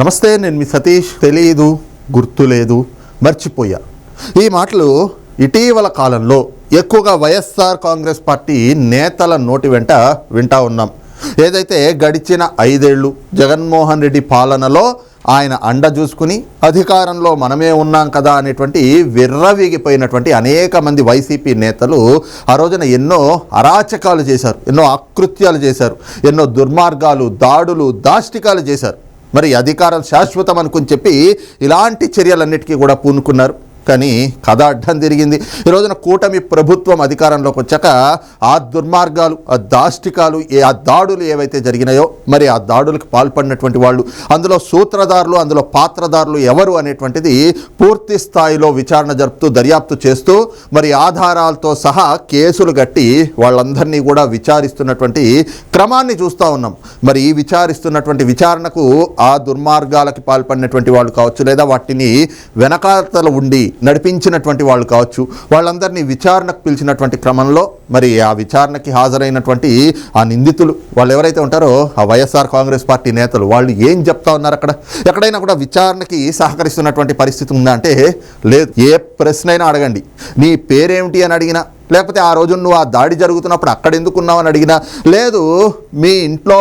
నమస్తే నేను మీ సతీష్. తెలియదు గుర్తులేదు మర్చిపోయా. ఈ మాటలు ఇటీవల కాలంలో ఎక్కువగా వైఎస్ఆర్ కాంగ్రెస్ పార్టీ నేతల నోటి వెంట వింటా ఉన్నాం. ఏదైతే గడిచిన ఐదేళ్ళు జగన్మోహన్ రెడ్డి పాలనలో ఆయన అండ చూసుకుని అధికారంలో మనమే ఉన్నాం కదా అనేటువంటి విర్రవీగిపోయినటువంటి అనేక మంది వైసీపీ నేతలు ఆ రోజున ఎన్నో అరాచకాలు చేశారు ఎన్నో అకృత్యాలు చేశారు ఎన్నో దుర్మార్గాలు దాడులు దాష్టికాలు చేశారు. మరి అధికారం శాశ్వతం అనుకుని చెప్పి ఇలాంటి చర్యలన్నిటికీ కూడా పూనుకున్నారు. కానీ కథ అడ్డం తిరిగింది. ఈ రోజున కూటమి ప్రభుత్వం అధికారంలోకి వచ్చాక ఆ దుర్మార్గాలు ఆ దాష్టికాలు ఏ ఆ దాడులు ఏవైతే జరిగినాయో మరి ఆ దాడులకు పాల్పడినటువంటి వాళ్ళు అందులో సూత్రధారులు అందులో పాత్రధారులు ఎవరు అనేటువంటిది పూర్తి స్థాయిలో విచారణ జరుపుతూ దర్యాప్తు చేస్తూ మరి ఆధారాలతో సహా కేసులు కట్టి వాళ్ళందరినీ కూడా విచారిస్తున్నటువంటి క్రమాన్ని చూస్తూ ఉన్నాం. మరి ఈ విచారిస్తున్నటువంటి విచారణకు ఆ దుర్మార్గాలకి పాల్పడినటువంటి వాళ్ళు కావచ్చు లేదా వాటిని వెనకాతల ఉండి నడిపించినటువంటి వాళ్ళు కావచ్చు వాళ్ళందరినీ విచారణకు పిలిచినటువంటి క్రమంలో మరి ఆ విచారణకి హాజరైనటువంటి ఆ నిందితులు వాళ్ళు ఎవరైతే ఉంటారో ఆ వైఎస్ఆర్ కాంగ్రెస్ పార్టీ నేతలు వాళ్ళు ఏం చెప్తా ఉన్నారు అక్కడ? ఎక్కడైనా కూడా విచారణకి సహకరిస్తున్నటువంటి పరిస్థితి ఉందా అంటే లేదు. ఏ ప్రశ్న అయినా అడగండి. నీ పేరేమిటి అని అడిగినా లేకపోతే ఆ రోజు నువ్వు ఆ దాడి జరుగుతున్నప్పుడు అక్కడ ఎందుకున్నావు అని అడిగినా లేదు మీ ఇంట్లో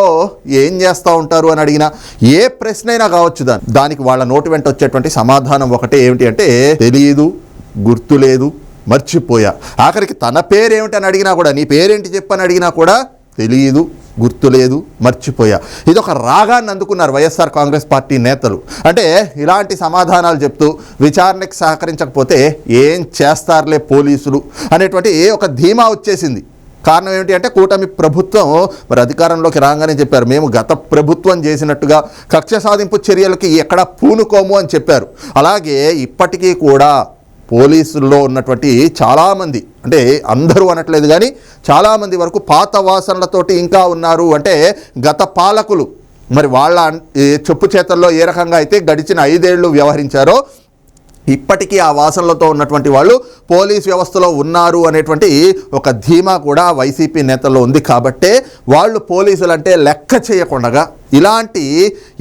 ఏం చేస్తూ ఉంటారు అని అడిగినా ఏ ప్రశ్న అయినా కావచ్చు దాని దానికి వాళ్ళ నోటి వెంట వచ్చేటువంటి సమాధానం ఒకటే ఏమిటి అంటే తెలియదు గుర్తులేదు మర్చిపోయా. ఆఖరికి తన పేరేమిటి అని అడిగినా కూడా నీ పేరేంటి చెప్పని అడిగినా కూడా తెలియదు గుర్తులేదు మర్చిపోయా. ఇది ఒక రాగాన్ని అందుకున్నారు వైఎస్ఆర్ కాంగ్రెస్ పార్టీ నేతలు. అంటే ఇలాంటి సమాధానాలు చెప్తూ విచారణకి సహకరించకపోతే ఏం చేస్తారులే పోలీసులు అనేటువంటి ఒక ధీమా వచ్చేసింది. కారణం ఏమిటి అంటే కూటమి ప్రభుత్వం మరి అధికారంలోకి రాగానే చెప్పారు. మేము గత ప్రభుత్వం చేసినట్టుగా కక్ష సాధింపు చర్యలకి ఎక్కడ పూనుకోము అని చెప్పారు. అలాగే ఇప్పటికీ కూడా పోలీసుల్లో ఉన్నటువంటి చాలామంది అంటే అందరూ అనట్లేదు కానీ చాలామంది వరకు పాత వాసనలతోటి ఇంకా ఉన్నారు. అంటే గత పాలకులు మరి వాళ్ళ చెప్పు చేతల్లో ఏ రకంగా అయితే గడిచిన ఐదేళ్ళు వ్యవహరించారో ఇప్పటికీ ఆ వాసనలతో ఉన్నటువంటి వాళ్ళు పోలీస్ వ్యవస్థలో ఉన్నారు అనేటువంటి ఒక ధీమా కూడా వైసీపీ నేతల్లో ఉంది కాబట్టే వాళ్ళు పోలీసులు అంటే లెక్క చేయకుండా ఇలాంటి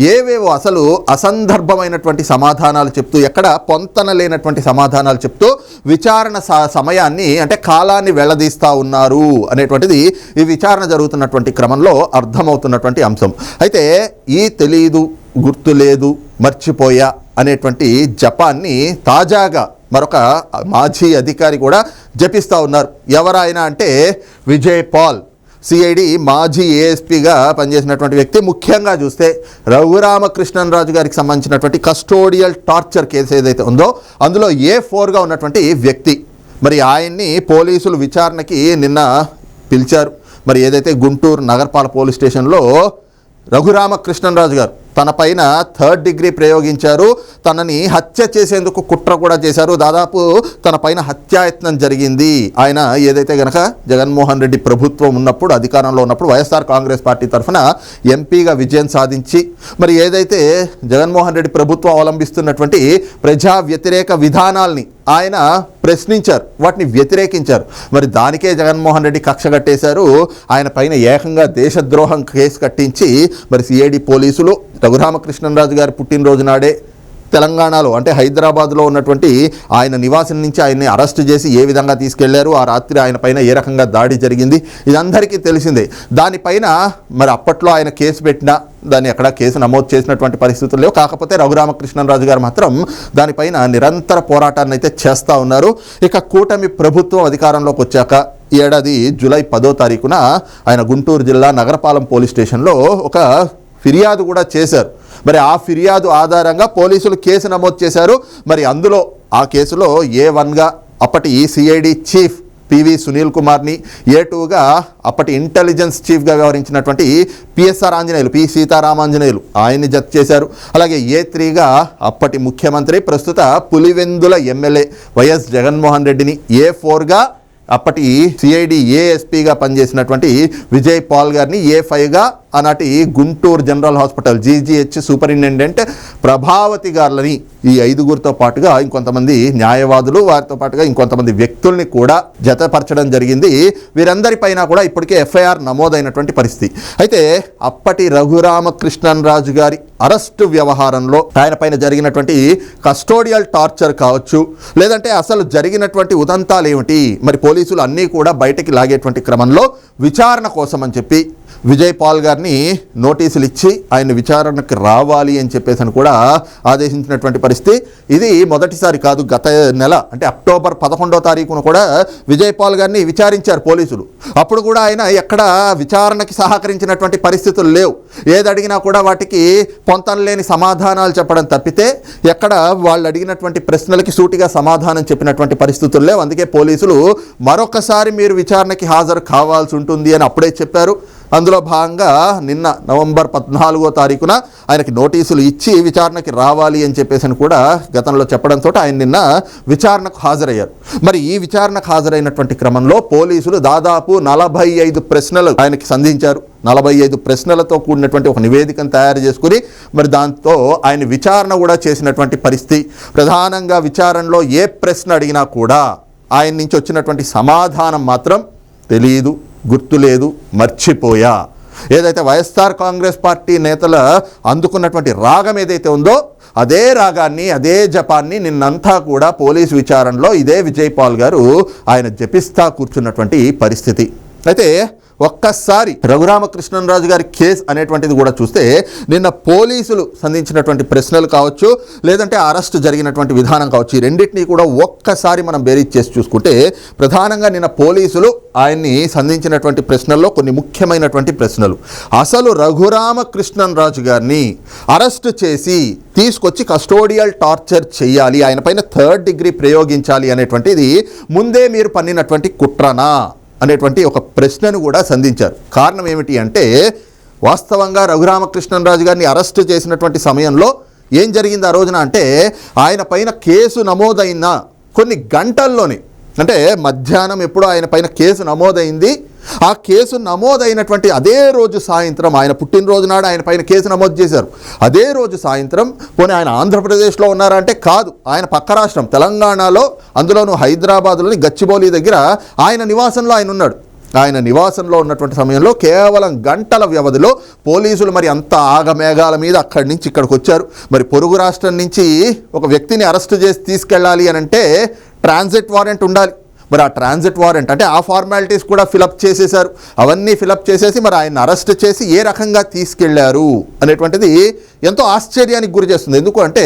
ఏవేవో అసలు అసందర్భమైనటువంటి సమాధానాలు చెప్తూ ఎక్కడ పొంతన లేనటువంటి సమాధానాలు చెప్తూ విచారణ సమయాన్ని అంటే కాలాన్ని వెళ్ళదీస్తూ ఉన్నారు అనేటువంటిది ఈ విచారణ జరుగుతున్నటువంటి క్రమంలో అర్థమవుతున్నటువంటి అంశం. అయితే ఈ తెలీదు గుర్తులేదు మర్చిపోయా అనేటువంటి జపాన్ని తాజాగా మరొక మాజీ అధికారి కూడా జపిస్తూ ఉన్నారు. ఎవరాయన అంటే విజయ్ పాల్. సిఐడి మాజీ ఏఎస్పీగా పనిచేసినటువంటి వ్యక్తి. ముఖ్యంగా చూస్తే రఘురామకృష్ణన్ గారికి సంబంధించినటువంటి కస్టోడియల్ టార్చర్ కేసు ఏదైతే ఉందో అందులో ఏ ఫోర్గా ఉన్నటువంటి వ్యక్తి. మరి ఆయన్ని పోలీసులు విచారణకి నిన్న పిలిచారు. మరి ఏదైతే గుంటూరు నగరపాల పోలీస్ స్టేషన్లో రఘురామకృష్ణరాజు గారు తన పైన థర్డ్ డిగ్రీ ప్రయోగించారు. తనని హత్య చేసేందుకు కుట్ర కూడా చేశారు. దాదాపు తన పైన హత్యాయత్నం జరిగింది. ఆయన ఏదైతే గనక జగన్మోహన్ రెడ్డి ప్రభుత్వం ఉన్నప్పుడు అధికారంలో ఉన్నప్పుడు వైఎస్ఆర్ కాంగ్రెస్ పార్టీ తరఫున ఎంపీగా విజయం సాధించి మరి ఏదైతే జగన్మోహన్ రెడ్డి ప్రభుత్వం అవలంబిస్తున్నటువంటి ప్రజా వ్యతిరేక విధానాల్ని ఆయన ప్రశ్నించారు. వాటిని వ్యతిరేకించారు. మరి దానికే జగన్మోహన్ రెడ్డి కక్ష కట్టేశారు. ఆయన పైన ఏకంగా దేశద్రోహం కేసు కట్టించి మరి సిఐడి పోలీసులు రఘురామకృష్ణరాజు గారి పుట్టినరోజు నాడే తెలంగాణలో అంటే హైదరాబాద్లో ఉన్నటువంటి ఆయన నివాసం నుంచి ఆయన్ని అరెస్ట్ చేసి ఏ విధంగా తీసుకెళ్ళారు ఆ రాత్రి ఆయన పైన ఏ రకంగా దాడి జరిగింది ఇదందరికీ తెలిసిందే. దానిపైన మరి అప్పట్లో ఆయన కేసు పెట్టినా దాన్ని ఎక్కడ కేసు నమోదు చేసినటువంటి పరిస్థితులు లేవు. కాకపోతే రఘురామకృష్ణరాజు గారు మాత్రం దానిపైన నిరంతర పోరాటాన్ని అయితే చేస్తూ ఉన్నారు. ఇక కూటమి ప్రభుత్వం అధికారంలోకి వచ్చాక ఏడాది జూలై పదో తారీఖున ఆయన గుంటూరు జిల్లా నగరపాలెం పోలీస్ స్టేషన్లో ఒక ఫిర్యాదు కూడా చేశారు. మరి ఆ ఫిర్యాదు ఆధారంగా పోలీసులు కేసు నమోదు చేశారు. మరి అందులో ఆ కేసులో ఏ వన్గా అప్పటి సిఐడి చీఫ్ పివి సునీల్ కుమార్ని ఏ టూగా అప్పటి ఇంటెలిజెన్స్ చీఫ్గా వ్యవహరించినటువంటి పిఎస్ఆర్ ఆంజనేయులు పి సీతారామాంజనేయులు ఆయన్ని జత చేశారు. అలాగే ఏ త్రీగా అప్పటి ముఖ్యమంత్రి ప్రస్తుత పులివెందుల ఎమ్మెల్యే వైఎస్ జగన్మోహన్ రెడ్డిని ఏ ఫోర్గా అప్పటి సిఐడి ఏఎస్పీగా పనిచేసినటువంటి విజయ్ పాల్ గారిని ఏ ఫైవ్గా ఆనాటి Guntur general hospital GGH superintendent Prabhavathi గారులని ఈ ఐదుగురితో పాటుగా ఇంకొంతమంది న్యాయవాదులు వారితో పాటుగా ఇంకొంతమంది వ్యక్తుల్ని కూడా జతపరచడం జరిగింది. వీరందరిపైన కూడా ఇప్పటికే ఎఫ్ఐఆర్ నమోదైనటువంటి పరిస్థితి. అయితే అప్పటి రఘురామకృష్ణన్ రాజు గారి అరెస్టు వ్యవహారంలో ఆయన పైన జరిగినటువంటి కస్టోడియల్ టార్చర్ కావచ్చు లేదంటే అసలు జరిగినటువంటి ఉదంతాలు ఏమిటి మరి పోలీసులు అన్నీ కూడా బయటికి లాగేటువంటి క్రమంలో విచారణ కోసం అని చెప్పి విజయ్ పాల్ గారిని నోటీసులు ఇచ్చి ఆయన విచారణకు రావాలి అని చెప్పేసి అని కూడా ఆదేశించినటువంటి పరిస్థితి. ఇది మొదటిసారి కాదు గత నెల అంటే అక్టోబర్ పదకొండో తారీఖున కూడా విజయ్ పాల్ గారిని విచారించారు పోలీసులు. అప్పుడు కూడా ఆయన ఎక్కడ విచారణకి సహకరించినటువంటి పరిస్థితులు లేవు. ఏది అడిగినా కూడా వాటికి పొంతం లేని సమాధానాలు చెప్పడం తప్పితే ఎక్కడ వాళ్ళు అడిగినటువంటి ప్రశ్నలకి సూటిగా సమాధానం చెప్పినటువంటి పరిస్థితులు లేవు. అందుకే పోలీసులు మరొకసారి మీరు విచారణకి హాజరు కావాల్సి ఉంటుంది అని అప్పుడే చెప్పారు. అందులో భాగంగా నిన్న నవంబర్ పద్నాలుగో తారీఖున ఆయనకి నోటీసులు ఇచ్చి విచారణకి రావాలి అని చెప్పేసి అని కూడా గతంలో చెప్పడంతో ఆయన నిన్న విచారణకు హాజరయ్యారు. మరి ఈ విచారణకు హాజరైనటువంటి క్రమంలో పోలీసులు దాదాపు నలభై ఐదు ప్రశ్నలు ఆయనకి సంధించారు. నలభై ఐదు ప్రశ్నలతో కూడినటువంటి ఒక నివేదికను తయారు చేసుకుని మరి దాంతో ఆయన విచారణ కూడా చేసినటువంటి పరిస్థితి. ప్రధానంగా విచారణలో ఏ ప్రశ్న అడిగినా కూడా ఆయన నుంచి వచ్చినటువంటి సమాధానం మాత్రం తెలియదు గుర్తులేదు మర్చిపోయా. ఏదైతే వైఎస్ఆర్ కాంగ్రెస్ పార్టీ నేతల అందుకున్నటువంటి రాగం ఏదైతే ఉందో అదే రాగాన్ని అదే జపాన్ని నిన్నంతా కూడా పోలీసు విచారణలో ఇదే విజయ్ పాల్ గారు ఆయన జపిస్తా కూర్చున్నటువంటి పరిస్థితి. అయితే ఒక్కసారి రఘురామకృష్ణరాజు గారి కేసు అనేటువంటిది కూడా చూస్తే నిన్న పోలీసులు సంధించినటువంటి ప్రశ్నలు కావచ్చు లేదంటే అరెస్ట్ జరిగినటువంటి విధానం కావచ్చు ఈ రెండింటినీ కూడా ఒక్కసారి మనం బేరీజ్ చేసి చూసుకుంటే ప్రధానంగా నిన్న పోలీసులు ఆయన్ని సంధించినటువంటి ప్రశ్నల్లో కొన్ని ముఖ్యమైనటువంటి ప్రశ్నలు. అసలు రఘురామకృష్ణన్ రాజు గారిని అరెస్ట్ చేసి తీసుకొచ్చి కస్టోడియల్ టార్చర్ చేయాలి ఆయన పైన థర్డ్ డిగ్రీ ప్రయోగించాలి అనేటువంటిది ముందే మీరు పన్నినటువంటి కుట్రనా? అనేటువంటి ఒక ప్రశ్నను కూడా సంధించారు. కారణం ఏమిటి అంటే వాస్తవంగా రఘురామకృష్ణరాజు గారిని అరెస్ట్ చేసినటువంటి సమయంలో ఏం జరిగింది ఆ రోజున అంటే ఆయన పైన కేసు నమోదైన కొన్ని గంటల్లోనే అంటే మధ్యాహ్నం ఎప్పుడో ఆయన పైన కేసు నమోదైంది. ఆ కేసు నమోదైనటువంటి అదే రోజు సాయంత్రం ఆయన పుట్టినరోజు నాడు ఆయన పైన కేసు నమోదు చేశారు. అదే రోజు సాయంత్రం పోనీ ఆయన ఆంధ్రప్రదేశ్లో ఉన్నారంటే కాదు. ఆయన పక్క రాష్ట్రం తెలంగాణలో అందులోనూ హైదరాబాద్లోని గచ్చిబౌలి దగ్గర ఆయన నివాసంలో ఆయన ఉన్నాడు. ఆయన నివాసంలో ఉన్నటువంటి సమయంలో కేవలం గంటల వ్యవధిలో పోలీసులు మరి అంత ఆగమేఘాల మీద అక్కడి నుంచి ఇక్కడికి వచ్చారు. మరి పొరుగు రాష్ట్రం నుంచి ఒక వ్యక్తిని అరెస్ట్ చేసి తీసుకెళ్ళాలి అని అంటే ట్రాన్సిట్ వారెంట్ ఉండాలి. మరి ఆ ట్రాన్సిట్ వారెంట్ అంటే ఆ ఫార్మాలిటీస్ కూడా ఫిలప్ చేసేశారు. అవన్నీ ఫిలప్ చేసేసి మరి ఆయన అరెస్ట్ చేసి ఏ రకంగా తీసుకెళ్ళారు అనేటువంటిది ఎంతో ఆశ్చర్యానికి గురి చేస్తుంది. ఎందుకు అంటే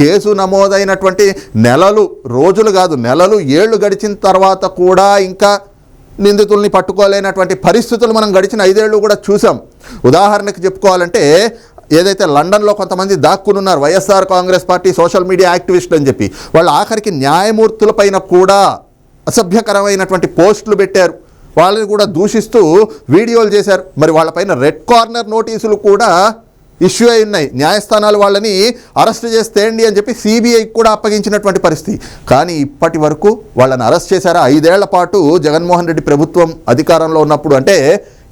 కేసు నమోదైనటువంటి నెలలు రోజులు కాదు నెలలు ఏళ్ళు గడిచిన తర్వాత కూడా ఇంకా నిందితుల్ని పట్టుకోలేనటువంటి పరిస్థితులు మనం గడిచిన ఐదేళ్ళు కూడా చూసాం. ఉదాహరణకి చెప్పుకోవాలంటే ఏదైతే లండన్లో కొంతమంది దాక్కునున్నారు YSR Congress party social media యాక్టివిస్టులు అని చెప్పి వాళ్ళు ఆఖరికి న్యాయమూర్తుల పైన కూడా అసభ్యకరమైనటువంటి పోస్టులు పెట్టారు. వాళ్ళని కూడా దూషిస్తూ వీడియోలు చేశారు. మరి వాళ్ళపైన రెడ్ కార్నర్ నోటీసులు కూడా ఇష్యూ అయి ఉన్నాయి. న్యాయస్థానాలు వాళ్ళని అరెస్ట్ చేస్తేయండి అని చెప్పి సిబిఐకి కూడా అప్పగించినటువంటి పరిస్థితి. కానీ ఇప్పటి వరకు వాళ్ళని అరెస్ట్ చేశారా? ఐదేళ్ళ పాటు జగన్మోహన్ రెడ్డి ప్రభుత్వం అధికారంలో ఉన్నప్పుడు అంటే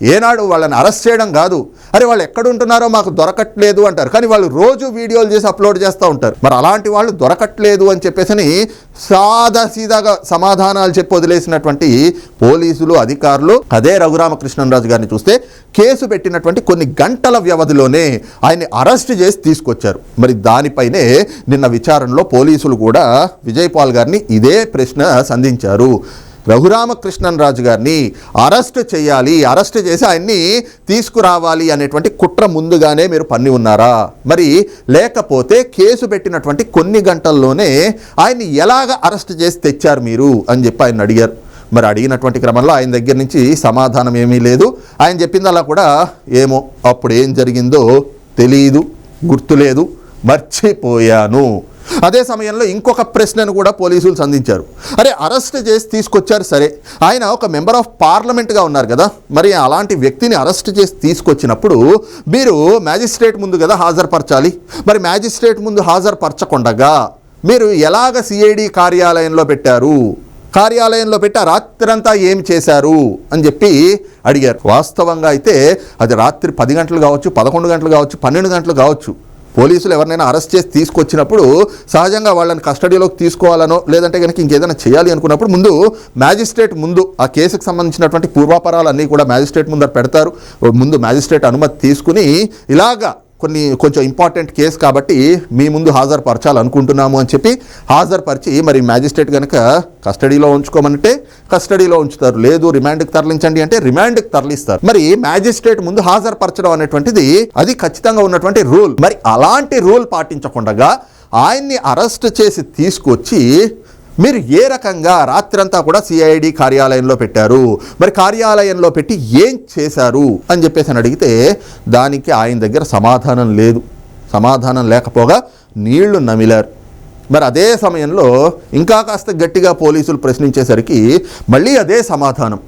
ఏనాడు వాళ్ళని అరెస్ట్ చేయడం కాదు. అరే వాళ్ళు ఎక్కడుంటున్నారో మాకు దొరకట్లేదు అంటారు. కానీ వాళ్ళు రోజు వీడియోలు చేసి అప్లోడ్ చేస్తూ ఉంటారు. మరి అలాంటి వాళ్ళు దొరకట్లేదు అని చెప్పేసి సాదా సీదాగా సమాధానాలు చెప్పి వదిలేసినటువంటి పోలీసులు అధికారులు అదే రఘురామకృష్ణరాజు గారిని చూస్తే కేసు పెట్టినటువంటి కొన్ని గంటల వ్యవధిలోనే ఆయన్ని అరెస్ట్ చేసి తీసుకొచ్చారు. మరి దానిపైనే నిన్న విచారణలో పోలీసులు కూడా విజయ్ పాల్ గారిని ఇదే ప్రశ్న సంధించారు. రఘురామకృష్ణన్ రాజు గారిని అరెస్ట్ చేయాలి అరెస్ట్ చేసి ఆయన్ని తీసుకురావాలి అనేటువంటి కుట్ర ముందుగానే మీరు పన్ని ఉన్నారా? మరి లేకపోతే కేసు పెట్టినటువంటి కొన్ని గంటల్లోనే ఆయన్ని ఎలాగ అరెస్ట్ చేసి తెచ్చారు మీరు అని చెప్పి ఆయన అడిగారు. మరి అడిగినటువంటి క్రమంలో ఆయన దగ్గర నుంచి సమాధానం ఏమీ లేదు. ఆయన చెప్పింది అలా కూడా ఏమో అప్పుడు ఏం జరిగిందో తెలియదు గుర్తులేదు మర్చిపోయాను. అదే సమయంలో ఇంకొక ప్రశ్నను కూడా పోలీసులు సంధించారు. అరే అరెస్ట్ చేసి తీసుకొచ్చారు సరే. ఆయన ఒక మెంబర్ ఆఫ్ పార్లమెంట్గా ఉన్నారు కదా. మరి అలాంటి వ్యక్తిని అరెస్ట్ చేసి తీసుకొచ్చినప్పుడు మీరు మ్యాజిస్ట్రేట్ ముందు కదా హాజరుపరచాలి. మరి మ్యాజిస్ట్రేట్ ముందు హాజరుపరచకుండగా మీరు ఎలాగ సిఐడి కార్యాలయంలో పెట్టారు? కార్యాలయంలో పెట్టి రాత్రంతా ఏం చేశారు? అని చెప్పి అడిగారు. వాస్తవంగా అయితే అది రాత్రి పది గంటలు కావచ్చు పదకొండు గంటలు కావచ్చు పన్నెండు గంటలు కావచ్చు. పోలీసులు ఎవరినైనా అరెస్ట్ చేసి తీసుకొచ్చినప్పుడు సహజంగా వాళ్ళని కస్టడీలోకి తీసుకోవాలనో లేదంటే కనుక ఇంకేదైనా చేయాలి అనుకున్నప్పుడు ముందు మ్యాజిస్ట్రేట్ ముందు ఆ కేసుకు సంబంధించినటువంటి పూర్వాపరాలు అన్నీ కూడా మ్యాజిస్ట్రేట్ ముందర పెడతారు. ముందు మ్యాజిస్ట్రేట్ అనుమతి తీసుకుని ఇలాగా కొన్ని కొంచెం ఇంపార్టెంట్ కేసు కాబట్టి మీ ముందు హాజరుపరచాలనుకుంటున్నాము అని చెప్పి హాజరుపరిచి మరి మ్యాజిస్ట్రేట్ కనుక కస్టడీలో ఉంచుకోమంటే కస్టడీలో ఉంచుతారు. లేదు రిమాండ్కి తరలించండి అంటే రిమాండ్కి తరలిస్తారు. మరి మ్యాజిస్ట్రేట్ ముందు హాజరుపరచడం అనేటువంటిది అది ఖచ్చితంగా ఉన్నటువంటి రూల్ మరి అలాంటి రూల్ పాటించకుండా ఆయన్ని అరెస్ట్ చేసి తీసుకొచ్చి మీరు ఏ రకంగా రాత్రంతా కూడా సిఐడి కార్యాలయంలో పెట్టారు? మరి కార్యాలయంలో పెట్టి ఏం చేశారు? అని చెప్పేసి అని అడిగితే దానికి ఆయన దగ్గర సమాధానం లేదు. సమాధానం లేకపోగా నీళ్ళు నమిలారు. మరి అదే సమయంలో ఇంకా కాస్త గట్టిగా పోలీసులు ప్రశ్నించేసరికి మళ్ళీ అదే సమాధానం.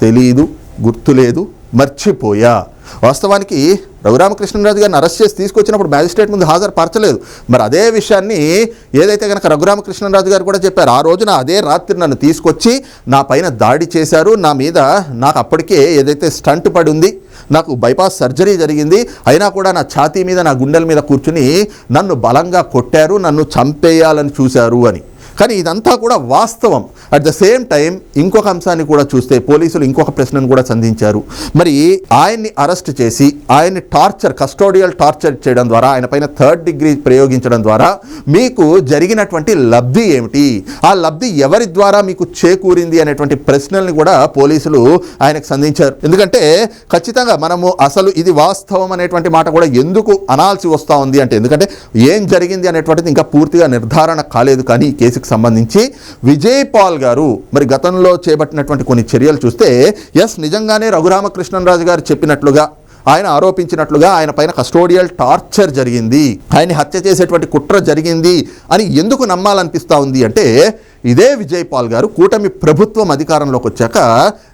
తెలీదు గుర్తులేదు మర్చిపోయా. వాస్తవానికి రఘురామకృష్ణరాజు గారిని అరెస్ట్ చేసి తీసుకొచ్చినప్పుడు మ్యాజిస్ట్రేట్ ముందు హాజరుపరచలేదు. మరి అదే విషయాన్ని ఏదైతే కనుక రఘురామకృష్ణరాజు గారు కూడా చెప్పారు ఆ రోజున అదే రాత్రి నన్ను తీసుకొచ్చి నా పైన దాడి చేశారు. నా మీద నాకు అప్పటికే ఏదైతే స్టంట్ పడి ఉంది నాకు బైపాస్ సర్జరీ జరిగింది అయినా కూడా నా ఛాతీ మీద నా గుండెల మీద కూర్చుని నన్ను బలంగా కొట్టారు నన్ను చంపేయాలని చూశారు అని. కానీ ఇదంతా కూడా వాస్తవం. అట్ ద సేమ్ టైం ఇంకొక అంశాన్ని కూడా చూస్తే పోలీసులు ఇంకొక ప్రశ్నను కూడా సంధించారు. మరి ఆయన్ని అరెస్ట్ చేసి ఆయన్ని టార్చర్ కస్టోడియల్ టార్చర్ చేయడం ద్వారా ఆయన పైన థర్డ్ డిగ్రీ ప్రయోగించడం ద్వారా మీకు జరిగినటువంటి లబ్ధి ఏమిటి? ఆ లబ్ధి ఎవరి ద్వారా మీకు చేకూరింది అనేటువంటి ప్రశ్నల్ని కూడా పోలీసులు ఆయనకు సంధించారు. ఎందుకంటే ఖచ్చితంగా మనము అసలు ఇది వాస్తవం అనేటువంటి మాట కూడా ఎందుకు అనాల్సి వస్తూ ఉంది అంటే ఎందుకంటే ఏం జరిగింది అనేటువంటిది ఇంకా పూర్తిగా నిర్ధారణ కాలేదు. కానీ ఈ కేసుకు సంబంధించి విజయ్ పాల్ గారు మరి గతంలో చేపట్టినటువంటి కొన్ని చర్యలు చూస్తే ఎస్ నిజంగానే రఘురామకృష్ణరాజు గారు చెప్పినట్లుగా ఆయన ఆరోపించినట్లుగా ఆయన పైన కస్టోడియల్ టార్చర్ జరిగింది ఆయన్ని హత్య చేసేటువంటి కుట్ర జరిగింది అని ఎందుకు నమ్మాలనిపిస్తూ ఉంది అంటే ఇదే విజయ్ పాల్ గారు కూటమి ప్రభుత్వం అధికారంలోకి వచ్చాక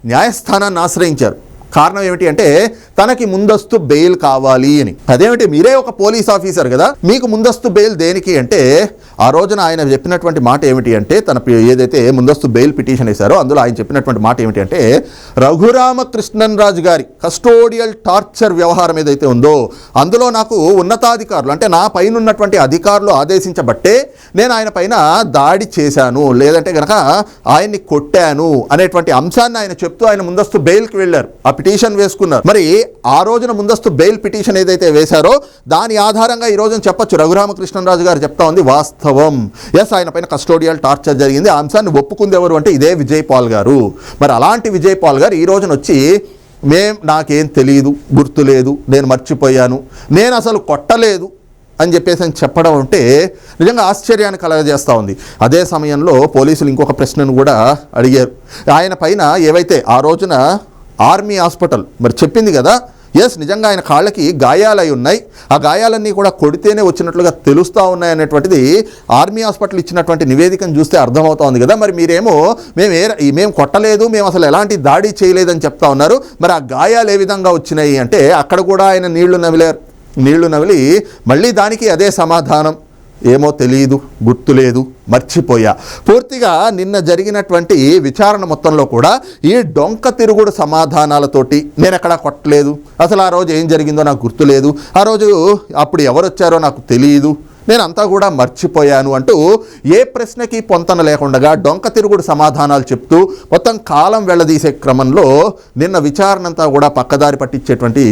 న్యాయస్థానాన్ని ఆశ్రయించారు. కారణం ఏమిటి అంటే తనకి ముందస్తు బెయిల్ కావాలి అని. అదేమిటి? మీరే ఒక పోలీస్ ఆఫీసర్ కదా. మీకు ముందస్తు బెయిల్ దేనికి అంటే ఆ రోజున ఆయన చెప్పినటువంటి మాట ఏమిటి అంటే తన ఏదైతే ముందస్తు బెయిల్ పిటిషన్ వేశారో అందులో ఆయన చెప్పినటువంటి మాట ఏమిటి అంటే రఘురామకృష్ణన్ రాజు గారి కస్టోడియల్ టార్చర్ వ్యవహారం ఏదైతే ఉందో అందులో నాకు ఉన్నతాధికారులు అంటే నా పైన ఉన్నటువంటి అధికారులు ఆదేశించబట్టే నేను ఆయన పైన దాడి చేశాను. లేదంటే గనక ఆయన్ని కొట్టాను అనేటువంటి అంశాన్ని ఆయన చెప్తూ ఆయన ముందస్తు బెయిల్కి వెళ్ళారు. ఆ పిటిషన్ వేసుకున్నారు. మరి ఆ రోజున ముందస్తు బెయిల్ పిటిషన్ ఏదైతే వేశారో దాని ఆధారంగా ఈ రోజున చెప్పొచ్చు. రఘురామకృష్ణరాజు గారు చెప్తా ఉంది వాస్తవం. ఎస్ ఆయన పైన కస్టోడియల్ టార్చర్ జరిగింది. ఆ అంశాన్ని ఒప్పుకుంది ఎవరు అంటే ఇదే విజయ్ పాల్ గారు. మరి అలాంటి విజయ్ పాల్ గారు ఈ రోజున వచ్చి మేం నాకేం తెలియదు గుర్తులేదు నేను మర్చిపోయాను నేను అసలు కొట్టలేదు అని చెప్పేసి అని చెప్పడం అంటే నిజంగా ఆశ్చర్యాన్ని కలగజేస్తూ ఉంది. అదే సమయంలో పోలీసులు ఇంకొక ప్రశ్నను కూడా అడిగారు. ఆయన పైన ఏవైతే ఆ రోజున ఆర్మీ హాస్పిటల్. మరి చెప్పింది కదా ఎస్ నిజంగా ఆయన కాళ్ళకి గాయాలై ఉన్నాయి. ఆ గాయాలన్నీ కూడా కొడితేనే వచ్చినట్లుగా తెలుస్తూ ఉన్నాయి అనేటువంటిది ఆర్మీ హాస్పిటల్ ఇచ్చినటువంటి నివేదికను చూస్తే అర్థమవుతోంది కదా. మరి మీరేమో మేము ఏ మేము కొట్టలేదు మేము అసలు ఎలాంటి దాడి చేయలేదని చెప్తా ఉన్నారు. మరి ఆ గాయాలు ఏ విధంగా వచ్చినాయి అంటే అక్కడ కూడా ఆయన నీళ్ళు నవిలారు నీళ్ళు నవిలి మళ్ళీ దానికి అదే సమాధానం. ఏమో తెలియదు గుర్తులేదు మర్చిపోయా. పూర్తిగా నిన్న జరిగినటువంటి విచారణ మొత్తంలో కూడా ఈ డొంక తిరుగుడు సమాధానాలతోటి నేను ఎక్కడా కొట్టలేదు. అసలు ఆ రోజు ఏం జరిగిందో నాకు గుర్తులేదు ఆ రోజు అప్పుడు ఎవరు వచ్చారో నాకు తెలియదు నేను అంతా కూడా మర్చిపోయాను అంటూ ఏ ప్రశ్నకి పొంతన లేకుండా డొంక తిరుగుడు సమాధానాలు చెప్తూ మొత్తం కాలం వెళ్ళదీసే క్రమంలో నిన్న విచారణ అంతా కూడా పక్కదారి పట్టించేటువంటి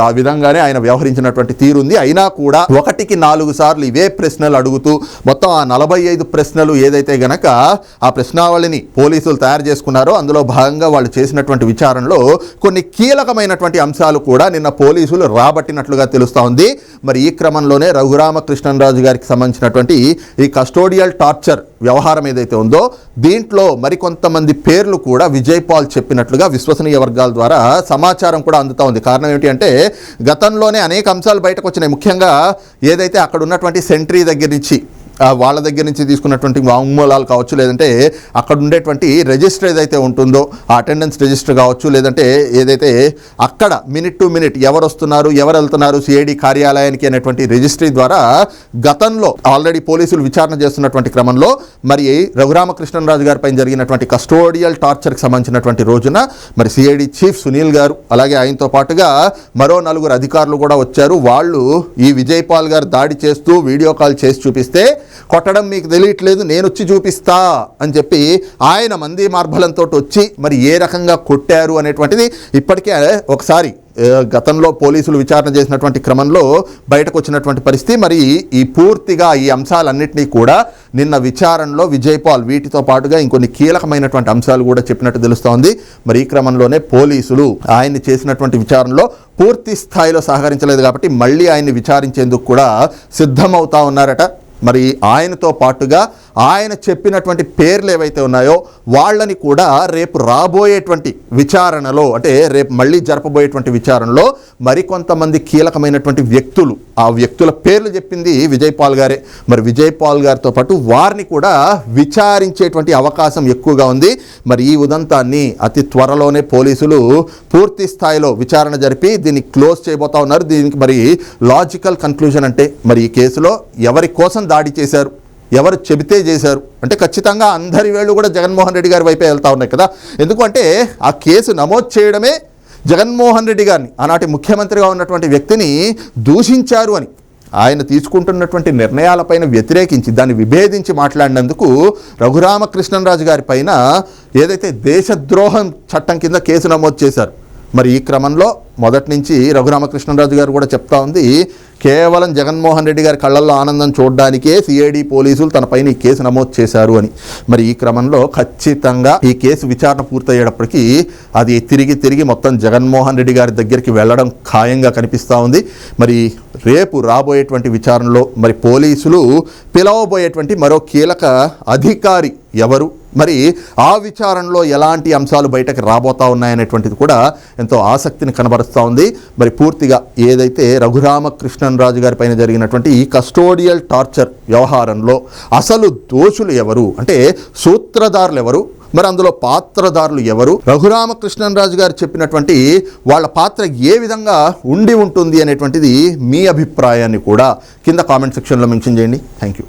ఆ విధంగానే ఆయన వ్యవహరించినటువంటి తీరుంది. అయినా కూడా ఒకటికి నాలుగు సార్లు ఇవే ప్రశ్నలు అడుగుతూ మొత్తం ఆ నలభై ఐదు ప్రశ్నలు ఏదైతే గనక ఆ ప్రశ్నావళిని పోలీసులు తయారు చేసుకున్నారో అందులో భాగంగా వాళ్ళు చేసినటువంటి విచారణలో కొన్ని కీలకమైనటువంటి అంశాలు కూడా నిన్న పోలీసులు రాబట్టినట్లుగా తెలుస్తోంది మరి ఈ క్రమంలోనే రాజు గారికి సంబంధించినటువంటి ఈ కస్టోడియల్ టార్చర్ వ్యవహారం ఏదైతే ఉందో దీంట్లో మరికొంతమంది పేర్లు కూడా విజయ్ పాల్ చెప్పినట్లుగా విశ్వసనీయ వర్గాల ద్వారా సమాచారం కూడా అందుతూ ఉంది. కారణం ఏమిటి అంటే గతంలోనే అనేక అంశాలు బయటకు వచ్చినాయి. ముఖ్యంగా ఏదైతే అక్కడ ఉన్నటువంటి సెంట్రీ దగ్గర నుంచి వాళ్ళ దగ్గర నుంచి తీసుకున్నటువంటి వాంగ్మూలాలు కావచ్చు లేదంటే అక్కడ ఉండేటువంటి రిజిస్టర్ ఏదైతే ఉంటుందో ఆ అటెండెన్స్ రిజిస్టర్ కావచ్చు లేదంటే ఏదైతే అక్కడ మినిట్ టు మినిట్ ఎవరు వస్తున్నారు ఎవరు వెళ్తున్నారు సిఐడి కార్యాలయానికి అనేటువంటి రిజిస్ట్రీ ద్వారా గతంలో ఆల్రెడీ పోలీసులు విచారణ చేస్తున్నటువంటి క్రమంలో మరి రఘురామకృష్ణరాజు గారిపై జరిగినటువంటి కస్టోడియల్ టార్చర్కి సంబంధించినటువంటి రోజున మరి సిఐడి చీఫ్ సునీల్ గారు అలాగే ఆయనతో పాటుగా మరో నలుగురు అధికారులు కూడా వచ్చారు. వాళ్ళు ఈ విజయ్ పాల్ గారు దాడి చేస్తూ వీడియో కాల్ చేసి చూపిస్తే కొట్టడం మీకు తెలియట్లేదు నేను వచ్చి చూపిస్తా అని చెప్పి ఆయన మంది మార్బలంతో వచ్చి మరి ఏ రకంగా కొట్టారు అనేటువంటిది ఇప్పటికే ఒకసారి గతంలో పోలీసులు విచారణ చేసినటువంటి క్రమంలో బయటకు వచ్చినటువంటి పరిస్థితి. మరి ఈ పూర్తిగా ఈ అంశాలన్నింటినీ కూడా నిన్న విచారణలో విజయ్ పాల్ వీటితో పాటుగా ఇంకొన్ని కీలకమైనటువంటి అంశాలు కూడా చెప్పినట్టు తెలుస్తోంది. మరి ఈ క్రమంలోనే పోలీసులు ఆయన్ని చేసినటువంటి విచారణలో పూర్తి స్థాయిలో సహకరించలేదు కాబట్టి మళ్ళీ ఆయన్ని విచారించేందుకు కూడా సిద్ధమవుతా ఉన్నారట. మరి ఆయనతో పాటుగా ఆయన చెప్పినటువంటి పేర్లు ఏవైతే ఉన్నాయో వాళ్ళని కూడా రేపు రాబోయేటువంటి విచారణలో అంటే రేపు మళ్ళీ జరపబోయేటువంటి విచారణలో మరికొంతమంది కీలకమైనటువంటి వ్యక్తులు ఆ వ్యక్తుల పేర్లు చెప్పింది విజయ్ పాల్ గారే. మరి విజయ్ పాల్ గారితో పాటు వారిని కూడా విచారించేటువంటి అవకాశం ఎక్కువగా ఉంది. మరి ఈ ఉదంతాన్ని అతి త్వరలోనే పోలీసులు పూర్తి స్థాయిలో విచారణ జరిపి దీన్ని క్లోజ్ చేయబోతా ఉన్నారు. దీనికి మరి లాజికల్ కన్క్లూజన్ అంటే మరి ఈ కేసులో ఎవరి కోసం దాడి చేశారు. ఎవరు చెబితే చేశారు. అంటే ఖచ్చితంగా అందరి వేళ్ళు కూడా జగన్మోహన్ రెడ్డి గారి వైపే వెళ్తా ఉన్నాయి కదా. ఎందుకంటే ఆ కేసు నమోదు చేయడమే జగన్మోహన్ రెడ్డి గారిని ఆనాటి ముఖ్యమంత్రిగా ఉన్నటువంటి వ్యక్తిని దూషించారు అని. ఆయన తీసుకుంటున్నటువంటి నిర్ణయాలపైన వ్యతిరేకించి దాన్ని విభేదించి మాట్లాడినందుకు రఘురామకృష్ణరాజు గారి పైన ఏదైతే దేశద్రోహం చట్టం కింద కేసు నమోదు చేశారు మరి ఈ క్రమంలో మొదటి నుంచి రఘురామకృష్ణరాజు గారు కూడా చెప్తా ఉంది కేవలం జగన్మోహన్ రెడ్డి గారి కళ్ళల్లో ఆనందం చూడడానికే సిఐడి పోలీసులు తన పైన ఈ కేసు నమోదు చేశారు అని. మరి ఈ క్రమంలో ఖచ్చితంగా ఈ కేసు విచారణ పూర్తయ్యేటప్పటికీ అది తిరిగి తిరిగి మొత్తం జగన్మోహన్ రెడ్డి గారి దగ్గరికి వెళ్ళడం ఖాయంగా కనిపిస్తూ ఉంది. మరి రేపు రాబోయేటువంటి విచారణలో మరి పోలీసులు పిలవబోయేటువంటి మరో కీలక అధికారి ఎవరు? మరి ఆ విచారణలో ఎలాంటి అంశాలు బయటకు రాబోతా ఉన్నాయనేటువంటిది కూడా ఎంతో ఆసక్తిని కనబరుస్తూ ఉంది. మరి పూర్తిగా ఏదైతే రఘురామకృష్ణరాజు గారి పైన జరిగినటువంటి ఈ కస్టోడియల్ టార్చర్ వ్యవహారంలో అసలు దోషులు ఎవరు? అంటే సూత్రధారులు ఎవరు? మరి అందులో పాత్రధారులు ఎవరు? రఘురామకృష్ణన్ రాజు గారు చెప్పినటువంటి వాళ్ళ పాత్ర ఏ విధంగా ఉండి ఉంటుంది అనేటువంటిది మీ అభిప్రాయాన్ని కూడా కింద కామెంట్ సెక్షన్లో మెన్షన్ చేయండి. Thank you